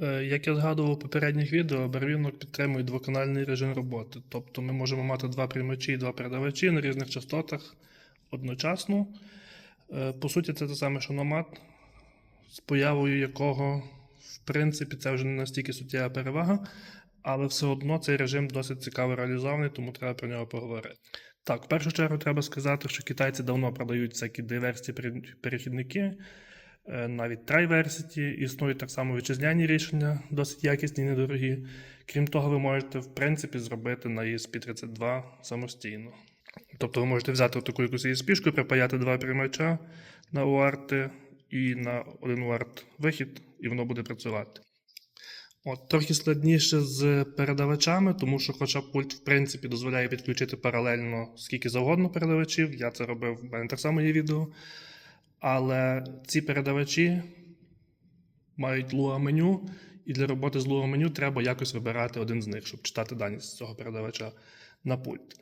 Е, Як я згадував у попередніх відео, Барвінок підтримує двоканальний режим роботи. Тобто ми можемо мати два приймачі і два передавачі на різних частотах одночасно. Е, По суті, це те саме, що номад, з появою якого, в принципі, це вже не настільки суттєва перевага, але все одно цей режим досить цікаво реалізований, тому треба про нього поговорити. Так, в першу чергу треба сказати, що китайці давно продають всякі диверсії перехідники, навіть трайверсіті, існують так само вітчизняні рішення, досить якісні і недорогі. Крім того, ви можете, в принципі, зробити на ESP32 самостійно. Тобто ви можете взяти таку якусь ESP-шку, припаяти два приймача на UART і на один UART вихід, і воно буде працювати. От, трохи складніше з передавачами, тому що, хоча пульт, в принципі, дозволяє підключити паралельно скільки завгодно передавачів, я це робив, в мене так само є відео. Але ці передавачі мають луа меню, і для роботи з луа меню треба якось вибирати один з них, щоб читати дані з цього передавача на пульт.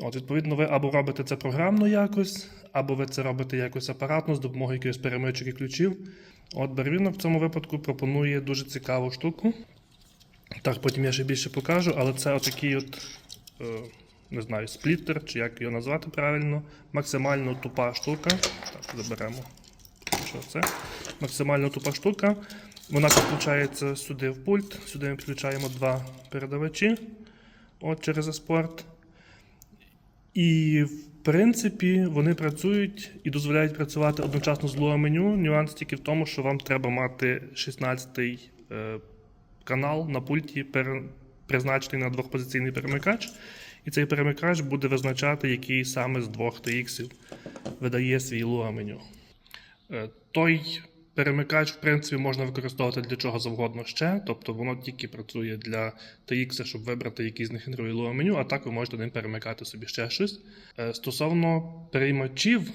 От, відповідно, ви або робите це програмно якось, або ви це робите якось апаратно з допомогою якихось перемичок і ключів. От Барвінок в цьому випадку пропонує дуже цікаву штуку. Так, потім я ще більше покажу, але це отакий от, е, не знаю, спліттер, чи як його назвати правильно. Максимально тупа штука. Так, заберемо. Що це? Максимально тупа штука. Вона підключається сюди в пульт. Сюди ми підключаємо два передавачі от через еспорт. І в принципі вони працюють і дозволяють працювати одночасно з луа меню. Нюанс тільки в тому, що вам треба мати 16-й е, канал на пульті, призначений на двохпозиційний перемикач. І цей перемикач буде визначати, який саме з двох TX видає свій луа меню. Е, той перемикач, в принципі, можна використовувати для чого завгодно ще. Тобто воно тільки працює для TX, щоб вибрати, який з них генерує луа меню, а так ви можете ним перемикати собі ще щось. Е, Стосовно переймачів,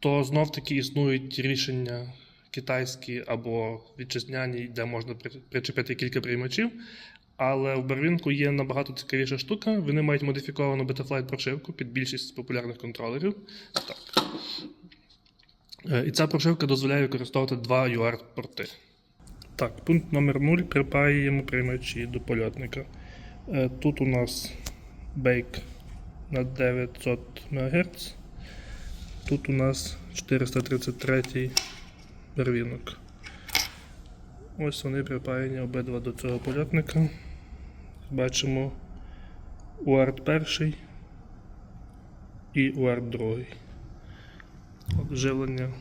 то знов таки існують рішення китайські або вітчизняні, де можна причепити кілька приймачів. Але в Барвінку є набагато цікавіша штука. Вони мають модифіковану Betaflight прошивку під більшість популярних контролерів. Так. Е, І ця прошивка дозволяє використовувати два UART-порти. Так, пункт номер 0 припаюємо приймачі до польотника. Е, Тут у нас бейк на 900 МГц. Тут у нас 433 барвінок. Ось вони припаяні обидва до цього польотника. Бачимо UART перший і UART другий. Живлення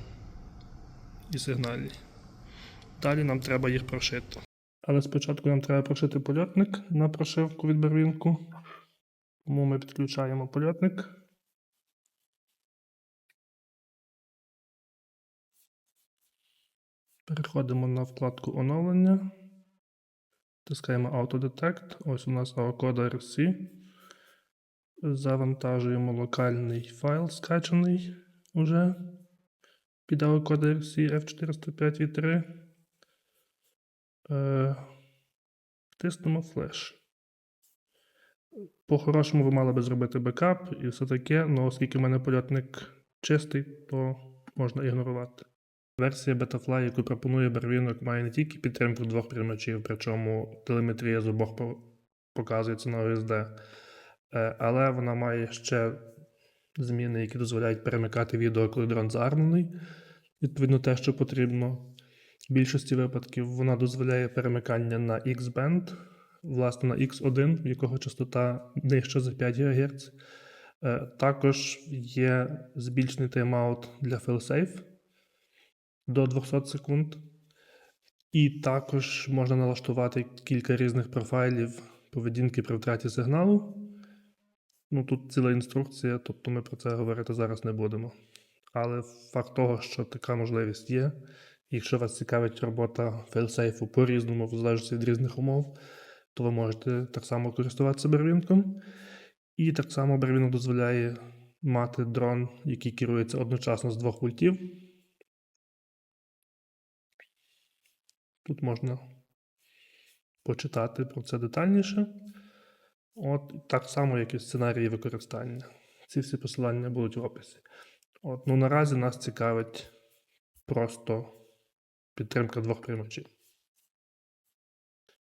і сигнальні. Далі нам треба їх прошити. Але спочатку нам треба прошити польотник на прошивку від барвінку. Тому ми підключаємо польотник. Переходимо на вкладку оновлення. Тискаємо Autodetect. Ось у нас AOCode RC. Завантажуємо локальний файл скачаний уже під AOCode RC F405 v3. Е, флеш. По-хорошому ви мали би зробити бекап і все таке, але оскільки в мене польотник чистий, то можна ігнорувати. Версія Betafly, яку пропонує Барвінок, має не тільки підтримку двох приймачів, причому телеметрія з обох показується на OSD, е, але вона має ще зміни, які дозволяють перемикати відео, коли дрон заармлений. Відповідно, те, що потрібно. В більшості випадків вона дозволяє перемикання на X-band, власне, на X1, в якого частота нижча за 5 ГГц. Е, Також є збільшений тайм-аут для failsafe до 200 секунд. І також можна налаштувати кілька різних профайлів поведінки при втраті сигналу. Ну, тут ціла інструкція, тобто ми про це говорити зараз не будемо. Але факт того, що така можливість є, якщо вас цікавить робота фейлсейфу по-різному, в залежності від різних умов, то ви можете так само користуватися барвінком. І так само барвінок дозволяє мати дрон, який керується одночасно з двох пультів. Тут можна почитати про це детальніше. От так само, як і сценарії використання. Ці всі посилання будуть в описі. От, ну наразі нас цікавить просто підтримка двох приймачів.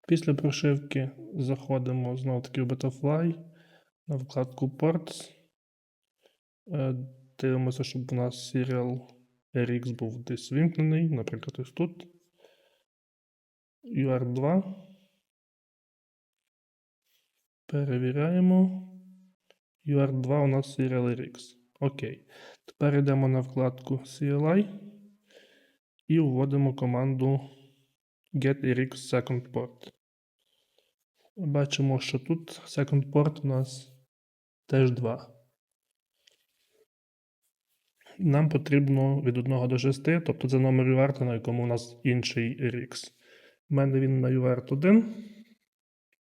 Після прошивки заходимо знову таки в Betafly на вкладку Ports. Е, Дивимося, щоб у нас Serial RX був десь вимкнений, наприклад, ось тут. UR2. Перевіряємо. UR2 у нас Serial RX. Окей. Тепер йдемо на вкладку CLI і вводимо команду getRx second port. Бачимо, що тут second port у нас теж 2. Нам потрібно від 1 до 6, тобто це номер UART, на якому у нас інший RX. У мене він на UART 1,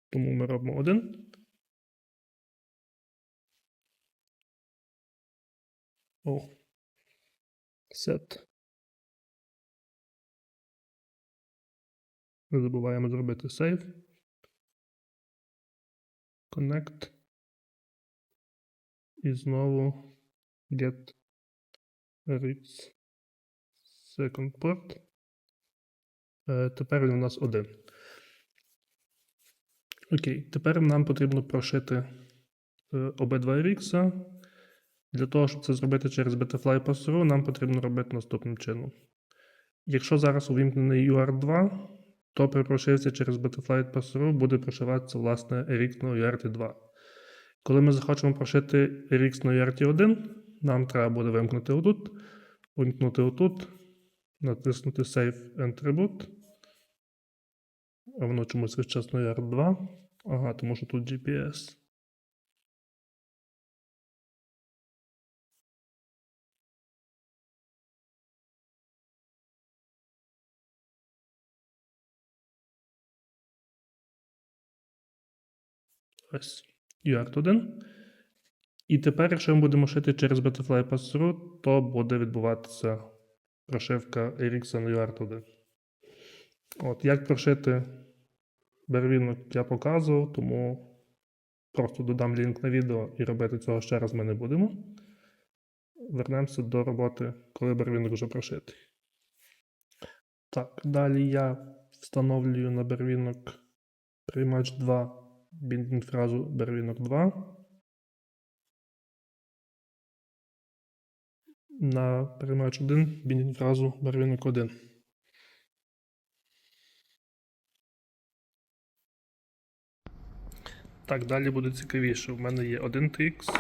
тому ми робимо 1. О. Set. Не забуваємо зробити save. Connect. І знову get RX second port. Е, тепер він у нас один. Окей, тепер нам потрібно прошити е, обидва RX. Для того, щоб це зробити через Betafly Pass.ru, нам потрібно робити наступним чином. Якщо зараз увімкнений UR2, то при прошивці через Betaflight Pass.ru буде прошиватися власне RX на UART 2. Коли ми захочемо прошити RX на UART 1, нам треба буде вимкнути отут, вимкнути отут, натиснути Save and. А воно чомусь весь час на UART 2. Ага, тому що тут GPS. Ось UART 1. І тепер, якщо ми будемо шити через Betafly Pass-Through, то буде відбуватися прошивка на UART 1. От, як прошити барвінок я показував, тому просто додам лінк на відео і робити цього ще раз ми не будемо. Вернемося до роботи, коли барвінок вже прошитий. Так, далі я встановлюю на барвінок приймач 2 біндінг фразу барвінок 2. На приймач 1 біндінг фразу барвінок 1. Так, далі буде цікавіше. У мене є 1 TX,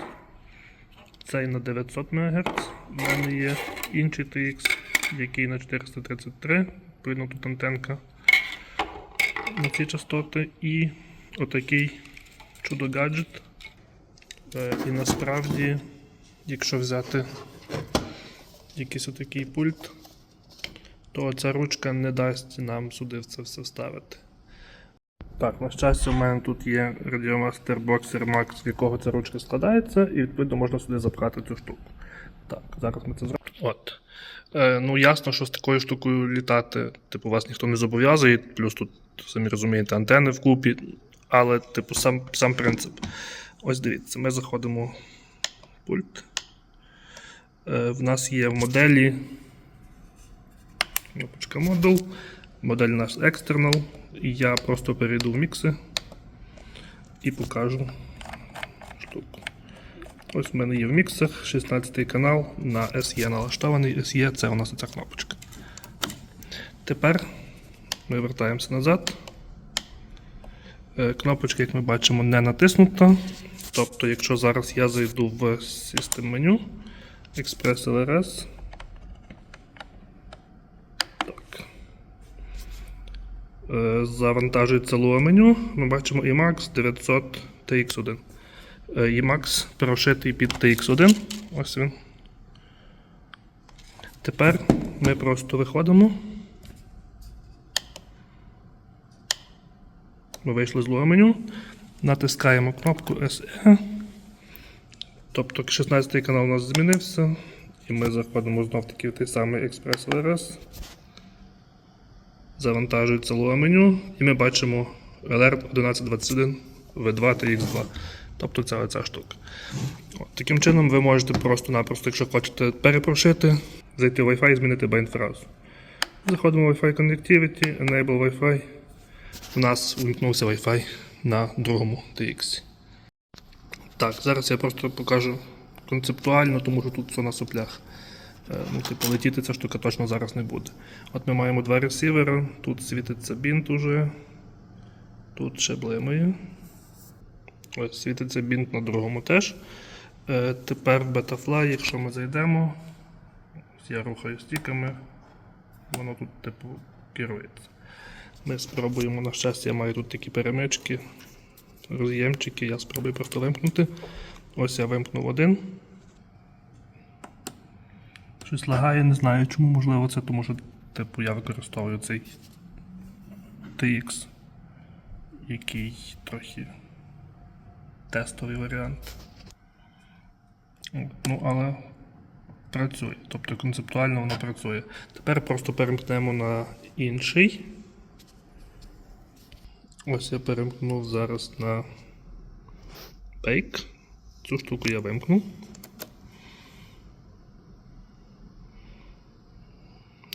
цей на 900 МГц. У мене є інший TX, який на 433. Відповідно, тут антенка на ці частоти. І отакий чудо-гаджет. Е, І насправді, якщо взяти якийсь отакий пульт, то ця ручка не дасть нам сюди це все вставити. Так, на щастя, у мене тут є Radiomaster Boxer Max, з якого ця ручка складається, і відповідно можна сюди запхати цю штуку. Так, зараз ми це зробимо. От. Е, ну, ясно, що з такою штукою літати, типу, вас ніхто не зобов'язує, плюс тут, самі розумієте, антени вкупі, але, типу, сам, сам принцип. Ось дивіться, ми заходимо в пульт. Е, в нас є в моделі. Кнопочка модул. Модель наш external. Я просто перейду в мікси і покажу штуку. Ось в мене є в міксах 16 канал на SE налаштований. SE це у нас ця кнопочка. Тепер ми вертаємося назад. Е, Кнопочка, як ми бачимо, не натиснута. Тобто, якщо зараз я зайду в System меню, Express LRS. Так. Е, Завантажується меню. Ми бачимо IMAX 900 TX1. Е, IMAX прошитий під TX1. Ось він. Тепер ми просто виходимо. Ми вийшли з меню. Натискаємо кнопку SE. Тобто 16 канал у нас змінився. І ми заходимо знов таки в той самий Express LRS. Завантажується лоа меню, і ми бачимо Alert 1121 V2 TX2. Тобто це оця штука. От, таким чином ви можете просто-напросто, якщо хочете перепрошити, зайти в Wi-Fi і змінити байнфразу. Заходимо в Wi-Fi Connectivity, Enable Wi-Fi. в нас увімкнувся Wi-Fi на другому TX. Так, зараз я просто покажу концептуально, тому що тут все на соплях. Е, Ну, типу, летіти ця штука точно зараз не буде. От ми маємо два ресівери, тут світиться бінт уже, тут ще блимає. Ось світиться бінт на другому теж. Е, тепер Betafly, якщо ми зайдемо, я рухаю стіками, воно тут, типу, керується. Ми спробуємо, на щастя, я маю тут такі перемички, роз'ємчики, я спробую просто вимкнути. Ось я вимкнув один. Щось лагає, не знаю чому, можливо, це тому, що типу, я використовую цей TX, який трохи тестовий варіант. Ну, але працює. Тобто концептуально воно працює. Тепер просто перемкнемо на інший. Ось я перемкнув зараз на Bake. Цю штуку я вимкнув.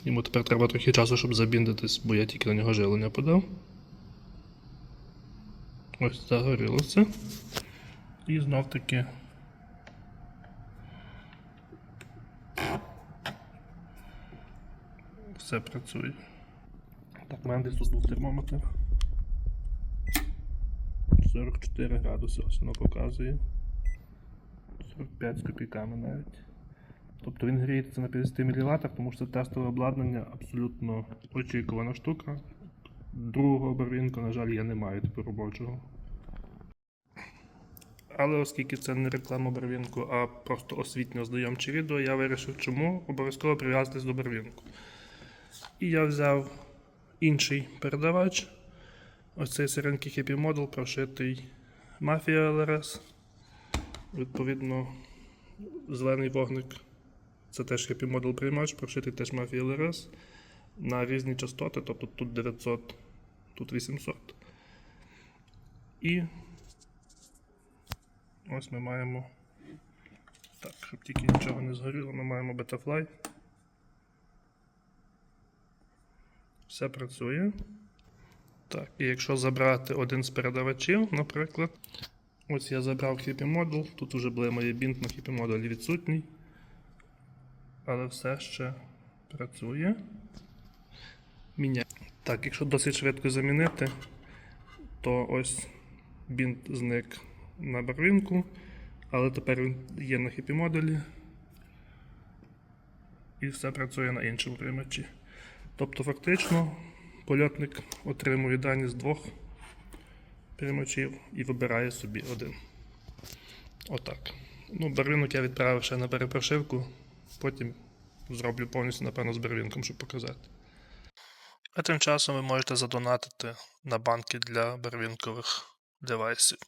Йому тепер треба трохи часу, щоб забіндитись, бо я тільки на нього жилення подав. Ось загорілося. І знов таки. Все працює. Так, в мене десь тут був термометр. 44 градуси, ось воно показує. 45 з копійками навіть. Тобто він гріється на 50 мВ, тому що це тестове обладнання абсолютно очікувана штука. Другого барвінка, на жаль, я не маю тепер робочого. Але оскільки це не реклама барвінку, а просто освітньо ознайомче відео, я вирішив, чому обов'язково прив'язатись до барвінку. І я взяв інший передавач. Ось цей сиренький Happy Model прошитий Mafia LRS. Відповідно, зелений вогник. Це теж Happy Model приймач, прошитий теж Mafia LRS на різні частоти, тобто тут 900, тут 800. І ось ми маємо. Так, щоб тільки нічого не згоріло, ми маємо Betafly. Все працює. Так, і якщо забрати один з передавачів, наприклад, ось я забрав Happy Model, тут уже блимає бінт на Model відсутній. Але все ще працює. Міняє. Так, якщо досить швидко замінити, то ось бінт зник на барвінку, але тепер він є на Happy модулі. І все працює на іншому приймачі. Тобто, фактично, польотник отримує дані з двох приймачів і вибирає собі один. Отак. Ну, барвінок я відправив ще на перепрошивку, потім зроблю повністю, напевно, з барвінком, щоб показати. А тим часом ви можете задонатити на банки для барвінкових девайсів.